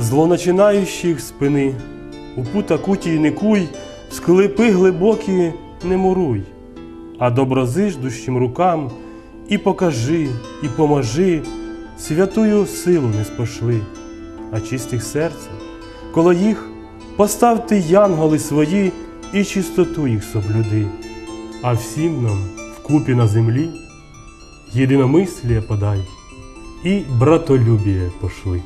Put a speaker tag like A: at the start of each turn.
A: злоначинаючих спини, у пута кутій не куй, склепи глибокі не муруй, а доброзиждущим рукам і покажи, і поможи, святую силу не спошли, а чистих серцем, коло їх поставте янголи свої і чистоту їх соблюди, а всім нам вкупі на землі єдиномислія подай і братолюбіє пошли.